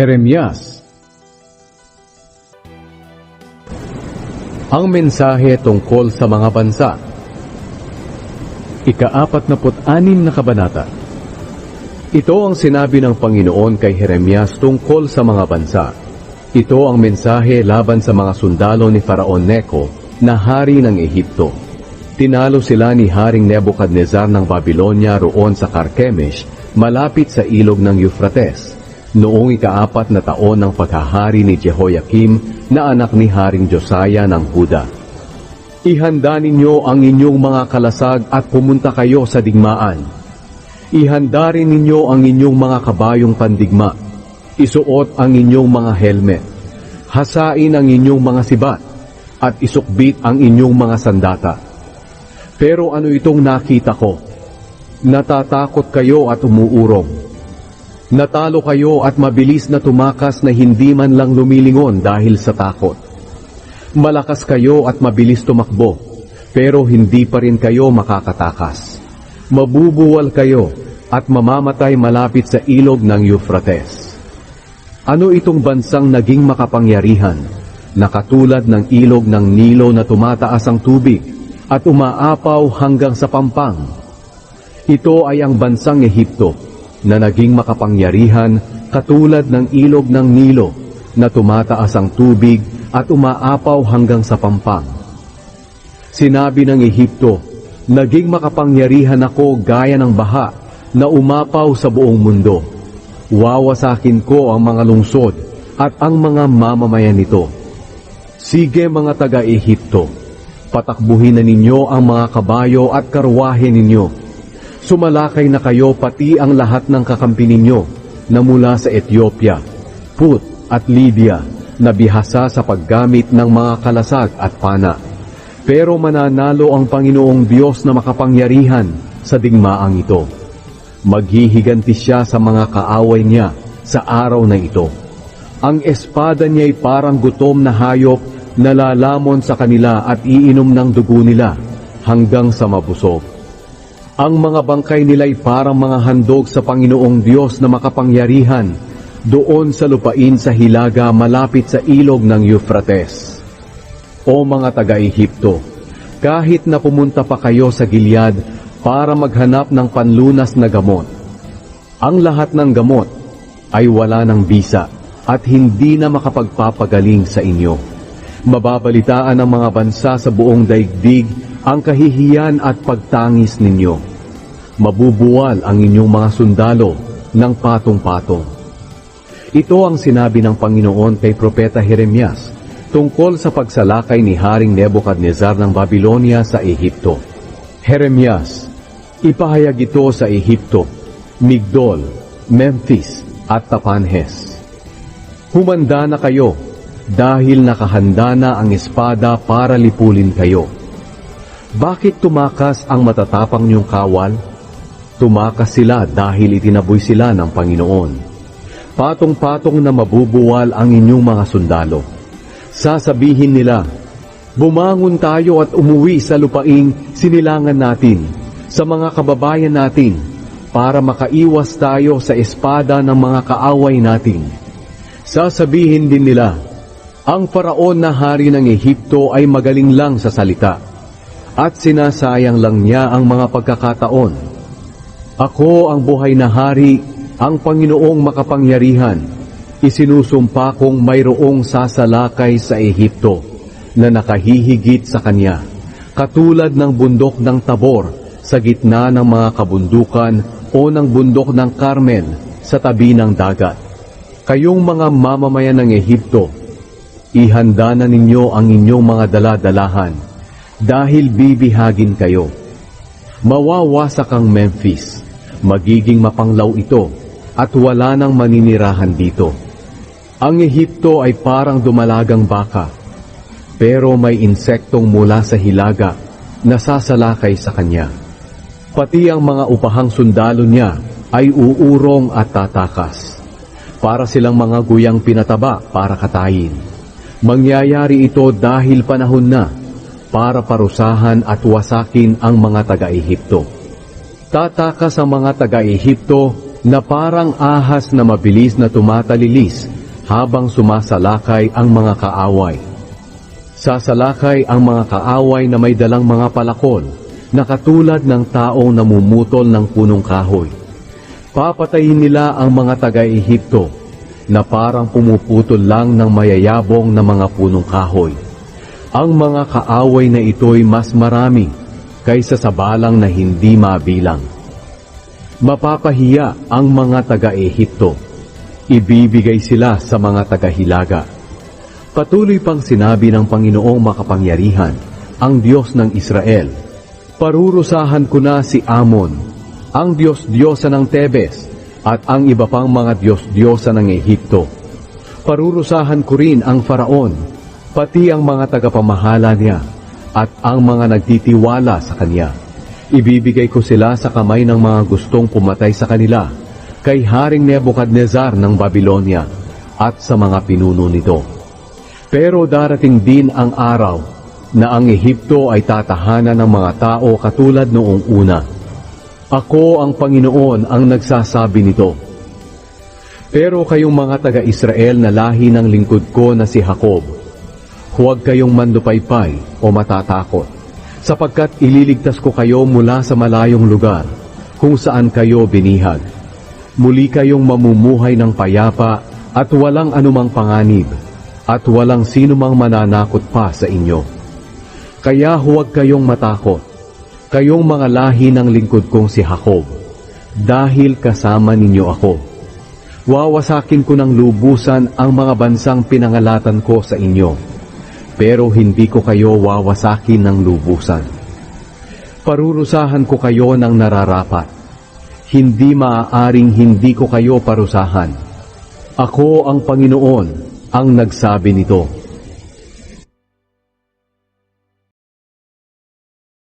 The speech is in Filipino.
Jeremias Ang mensahe tungkol sa mga bansa Ika-apat na anim na kabanata Ito ang sinabi ng Panginoon kay Jeremias tungkol sa mga bansa. Ito ang mensahe laban sa mga sundalo ni Faraon Neco na hari ng Ehipto. Tinalo sila ni Haring Nebukadnezar ng Babylonia roon sa Carchemish, malapit sa ilog ng Euphrates, noong ikaapat na taon ng paghahari ni Jehoiakim na anak ni Haring Josiah ng Huda. Ihanda ninyo ang inyong mga kalasag at pumunta kayo sa digmaan. Ihanda rin ninyo ang inyong mga kabayong pandigma. Isuot ang inyong mga helmet. Hasain ang inyong mga sibat at isukbit ang inyong mga sandata. Pero ano itong nakita ko? Natatakot kayo at umuurong. Natalo kayo at mabilis na tumakas na hindi man lang lumilingon dahil sa takot. Malakas kayo at mabilis tumakbo, pero hindi pa rin kayo makakatakas. Mabubuwal kayo at mamamatay malapit sa ilog ng Euphrates. Ano itong bansang naging makapangyarihan, na katulad ng ilog ng Nilo na tumataas ang tubig at umaapaw hanggang sa pampang? Ito ay ang bansang Ehipto na naging makapangyarihan katulad ng ilog ng Nilo na tumataas ang tubig at umaapaw hanggang sa pampang. Sinabi ng Ehipto, naging makapangyarihan ako gaya ng baha na umapaw sa buong mundo. Wawasakin ko ang mga lungsod at ang mga mamamayan nito. Sige mga taga-Ehipto, patakbuhin na ninyo ang mga kabayo at karwahe ninyo. Sumalakay na kayo pati ang lahat ng kakampi ninyo na mula sa Ethiopia, Put at Libya na bihasa sa paggamit ng mga kalasag at pana. Pero mananalo ang Panginoong Diyos na makapangyarihan sa digmaang ito. Maghihiganti siya sa mga kaaway niya sa araw na ito. Ang espada niya ay parang gutom na hayop na lalamon sa kanila at iinom ng dugo nila hanggang sa mabusog. Ang mga bangkay nila ay parang mga handog sa Panginoong Diyos na makapangyarihan doon sa lupain sa Hilaga malapit sa ilog ng Euphrates. O mga taga-Ehipto, kahit na pumunta pa kayo sa Gilead para maghanap ng panlunas na gamot, ang lahat ng gamot ay wala ng bisa at hindi na makapagpapagaling sa inyo. Mababalitaan ng mga bansa sa buong daigdig ang kahihiyan at pagtangis ninyo. Mabubuwal ang inyong mga sundalo ng patong-patong. Ito ang sinabi ng Panginoon kay Propeta Jeremias tungkol sa pagsalakay ni Haring Nebukadnezar ng Babylonia sa Ehipto. Jeremias, ipahayag ito sa Ehipto, Migdol, Memphis at Tapanhes. Humanda na kayo dahil nakahanda na ang espada para lipulin kayo. Bakit tumakas ang matatapang niyong kawal? Tumakas sila dahil itinaboy sila ng Panginoon. Patong-patong na mabubuwal ang inyong mga sundalo. Sasabihin nila, Bumangon tayo at umuwi sa lupaing sinilangan natin, sa mga kababayan natin, para makaiwas tayo sa espada ng mga kaaway natin. Sasabihin din nila, ang paraon na hari ng Ehipto ay magaling lang sa salita, at sinasayang lang niya ang mga pagkakataon. Ako ang buhay na hari, ang Panginoong makapangyarihan. Isinusumpa kong mayroong sasalakay sa Ehipto na nakahihigit sa kanya, katulad ng bundok ng Tabor sa gitna ng mga kabundukan o ng bundok ng Carmel sa tabi ng dagat. Kayong mga mamamayan ng Ehipto, ihanda na ninyo ang inyong mga daladalahan dahil bibihagin kayo. Mawawasak ang Memphis, magiging mapanglaw ito at wala nang maninirahan dito. Ang Ehipto ay parang dumalagang baka, pero may insektong mula sa hilaga na sasalakay sa kanya. Pati ang mga upahang sundalo niya ay uurong at tatakas. Para silang mga guyang pinataba para katayin. Mangyayari ito dahil panahon na para parusahan at wasakin ang mga taga-Ehipto. Tatakas ang mga taga-Ehipto na parang ahas na mabilis na tumatalilis habang sumasalakay ang mga kaaway. Sasalakay ang mga kaaway na may dalang mga palakol na katulad ng taong namumutol ng punong kahoy. Papatayin nila ang mga taga-Ehipto na parang pumuputol lang ng mayayabong na mga punong kahoy. Ang mga kaaway na ito'y mas marami kaysa sa balang na hindi mabilang. Mapapahiya ang mga taga-Ehipto. Ibibigay sila sa mga taga-Hilaga. Patuloy pang sinabi ng Panginoong makapangyarihan, ang Diyos ng Israel, Parurusahan ko na si Amon, ang Diyos-Diyosa ng Tebes, at ang iba pang mga Diyos-Diyosa ng Ehipto. Parurusahan ko rin ang Faraon, pati ang mga tagapamahala niya, at ang mga nagtitiwala sa kanya. Ibibigay ko sila sa kamay ng mga gustong pumatay sa kanila, kay Haring Nebuchadnezzar ng Babylonia, at sa mga pinuno nito. Pero darating din ang araw na ang Ehipto ay tatahanan ng mga tao katulad noong una. Ako ang Panginoon ang nagsasabi nito. Pero kayong mga taga-Israel na lahi ng lingkod ko na si Jacob, huwag kayong mandupaypay o matatakot, sapagkat ililigtas ko kayo mula sa malayong lugar kung saan kayo binihag. Muli kayong mamumuhay ng payapa at walang anumang panganib, at walang sinumang mananakot pa sa inyo. Kaya huwag kayong matakot, kayong mga lahi ng lingkod kong si Jacob, dahil kasama ninyo ako. Wawasakin ko ng lubusan ang mga bansang pinangalatan ko sa inyo, pero hindi ko kayo wawasakin ng lubusan. Parurusahan ko kayo ng nararapat, hindi maaaring hindi ko kayo parusahan. Ako ang Panginoon ang nagsabi nito.